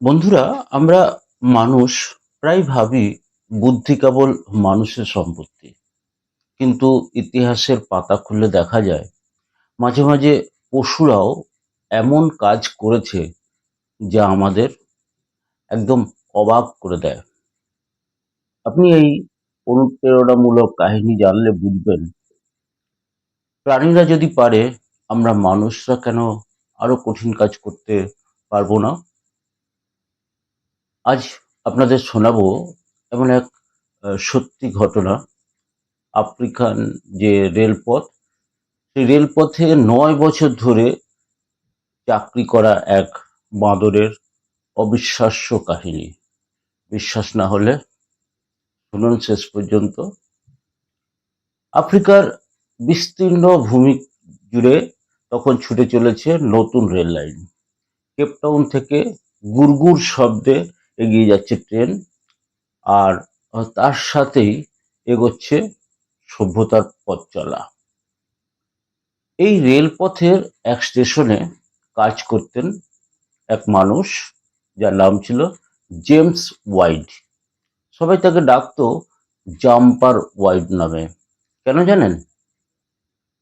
বন্ধুরা, আমরা মানুষ প্রায় ভাবি বুদ্ধি কেবল মানুষের সম্পত্তি। কিন্তু ইতিহাসের পাতা খুলে দেখা যায়, মাঝে মাঝে পশুরাও এমন কাজ করেছে যা আমাদের একদম অবাক করে দেয়। আপনি এই অনুপ্রেরণামূলক কাহিনী জানলে বুঝবেন, প্রাণীরা যদি পারে, আমরা মানুষরা কেন আরও কঠিন কাজ করতে পারব না? আজ আপনাদের শোনাবো এমন এক সত্যি ঘটনা। আফ্রিকান যে রেলপথ, সেই রেলপথে নয় বছর ধরে চাকরি করা এক বাঁদরের অবিশ্বাস্য কাহিনী। বিশ্বাস না হলে শুনুন শেষ পর্যন্ত। আফ্রিকার বিস্তীর্ণ ভূমি জুড়ে তখন ছুটে চলেছে নতুন রেল লাইন কেপটাউন থেকে গুড়গুড় শব্দে এগিয়ে যাচ্ছে ট্রেন আর তার সাথেই এগোচ্ছে সভ্যতার পথ চলা। এই রেলপথের এক স্টেশনে কাজ করতেন এক মানুষ যার নাম ছিল জেমস ওয়াইড। সবাই তাকে ডাকতো জাম্পার ওয়াইড নামে। কেন জানেন?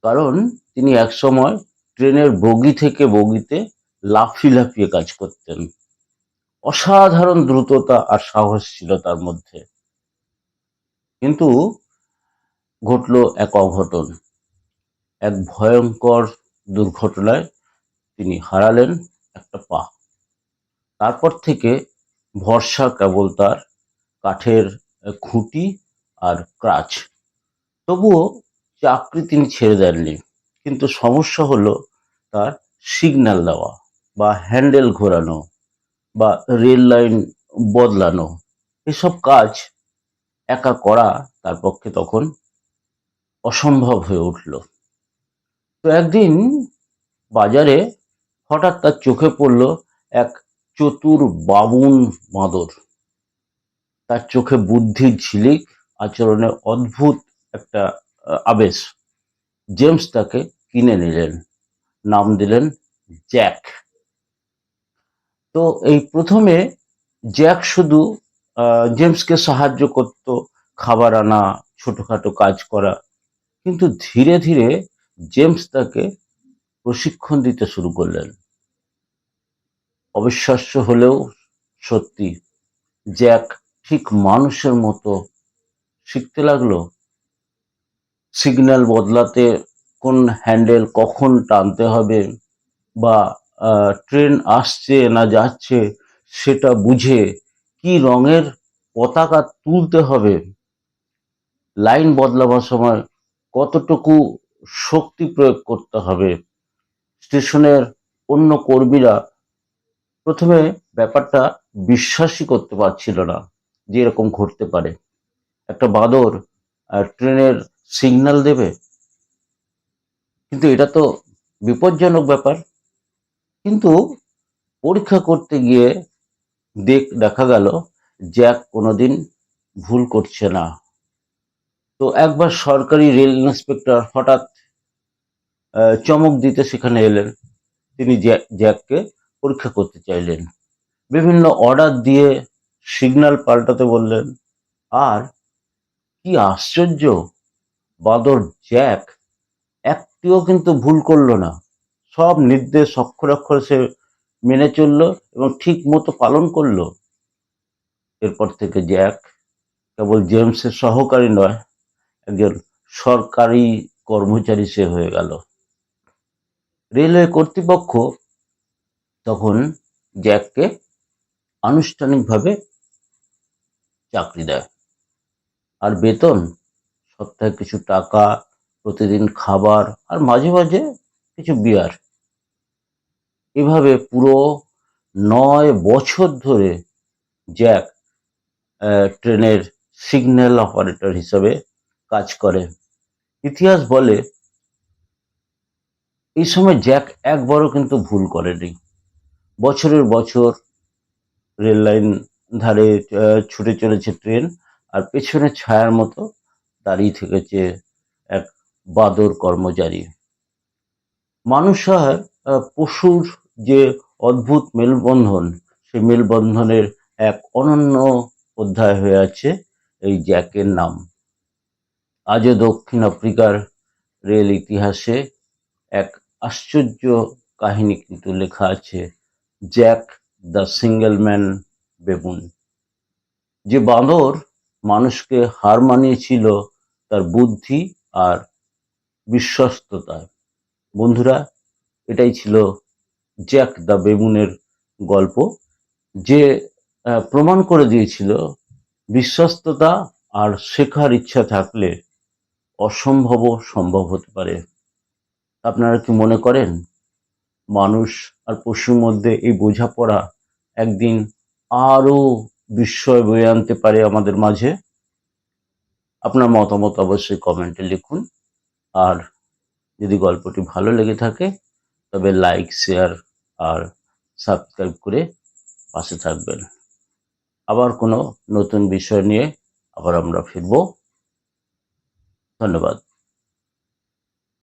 কারণ তিনি একসময় ট্রেনের বগি থেকে বগিতে লাফিয়ে লাফিয়ে কাজ করতেন। অসাধারণ দ্রুততা আর সাহস ছিল তার মধ্যে। কিন্তু ঘটলো এক অঘটন। এক ভয়ঙ্কর দুর্ঘটনায় তিনি হারালেন একটা পা। তারপর থেকে ভরসা কেবল তার কাঠের খুঁটি আর ক্রাচ। তবুও চাকরি তিনি ছেড়ে দেননি। কিন্তু সমস্যা হলো তার সিগন্যাল দেওয়া বা হ্যান্ডেল ঘোরানো। বা রেল লাইন বদলানো, এসব কাজ একা করা তার পক্ষে তখন অসম্ভব হয়ে উঠল। তো একদিন বাজারে হঠাৎ তার চোখে পড়ল এক চতুর বামুন বাঁদর তার চোখে বুদ্ধির ঝিলিক আচরণে অদ্ভুত একটা আবেশ। জেমস তাকে কিনে নিলেন। নাম দিলেন জ্যাক। তো এই প্রথমে জ্যাক শুধু জেমসকে সাহায্য করত খাবার আনা, ছোটখাটো কাজ করা। কিন্তু ধীরে ধীরে জেমস তাকে প্রশিক্ষণ দিতে শুরু করলেন। অবিশ্বাস্য হলেও সত্যি জ্যাক ঠিক মানুষের মতো শিখতে লাগল। সিগন্যাল বদলাতে কোন হ্যান্ডেল কখন টানতে হবে বা ট্রেন আসছে না যাচ্ছে সেটা বুঝে কি রঙের পতাকা তুলতে হবে? লাইন বদলাবার সময় কতটুকু শক্তি প্রয়োগ করতে হবে? স্টেশনের অন্য কর্মীরা প্রথমে ব্যাপারটা বিশ্বাসই করতে পারছিল না যে এরকম ঘটতে পারে। একটা বাঁদর ট্রেনের সিগন্যাল দেবে। কিন্তু এটা তো বিপজ্জনক ব্যাপার। কিন্তু পরীক্ষা করতে গিয়ে দেখ, দেখা গেল জ্যাক কোনোদিন ভুল করছে না। তো একবার সরকারি রেল ইন্সপেক্টর হঠাৎ চমক দিতে সেখানে এলেন। তিনি জ্যা- জ্যাককে পরীক্ষা করতে চাইলেন। বিভিন্ন অর্ডার দিয়ে সিগন্যাল পাল্টাতে বললেন, আর কি আশ্চর্য! বাদর জ্যাক একটিও কিন্তু ভুল করল না। সব নির্দেশ অক্ষর অক্ষরে সে মেনে চলল এবং ঠিক মতো পালন করল। এরপর থেকে জ্যাক কেবল জেমসের সহকারী নয়, একজন সরকারি কর্মচারী সে হয়ে গেল। রেলওয়ে কর্তৃপক্ষ তখন জ্যাককে আনুষ্ঠানিকভাবে চাকরি দেয়। আর বেতন, সপ্তাহে কিছু টাকা, প্রতিদিন খাবার, আর মাঝে মাঝে কিছু বিয়ার। এভাবে পুরো নয় বছর ধরে জ্যাক ট্রেনের সিগন্যাল অপারেটর হিসেবে কাজ করে। ইতিহাস বলে এই সময় জ্যাক একবারও কিন্তু ভুল করেনি। বছরের বছর রেল লাইন ধারে ছুটে চলেছে ট্রেন আর পেছনে ছায়ার মতো দাঁড়িয়ে থেকেছে এক বাদর কর্মচারী। মানুষ আহ, পশুর যে অদ্ভুত মেলবন্ধন, সেই মেলবন্ধনের এক অনন্য অধ্যায় হয়ে আছে এই জ্যাকের নাম। আজও দক্ষিণ আফ্রিকার রেল ইতিহাসে এক আশ্চর্য কাহিনী কিন্তু লেখা আছে, Jack the single man baboon. যে বাঁদর মানুষকে হার মানিয়েছিল, তার বুদ্ধি আর বিশ্বস্ততায় বন্ধুরা, এটাই ছিল জ্যাক দ্য বেবুনের গল্প, যে প্রমাণ করে দিয়েছিল বিশ্বস্ততা আর শেখার ইচ্ছা থাকলে অসম্ভবও সম্ভব হতে পারে। আপনারা কি মনে করেন? মানুষ আর পশুর মধ্যে এই বোঝাপড়া একদিন আরও বিস্ময় বয়ে আনতে পারে আমাদের মাঝে? আপনার মতামত অবশ্যই কমেন্টে লিখুন। আর যদি গল্পটি ভালো লেগে থাকে তবে লাইক শেয়ার আর সাবস্ক্রাইব করে পাশে থাকবেন। আবার কোনো নতুন বিষয় নিয়ে আবার আমরা ফিরব। ধন্যবাদ।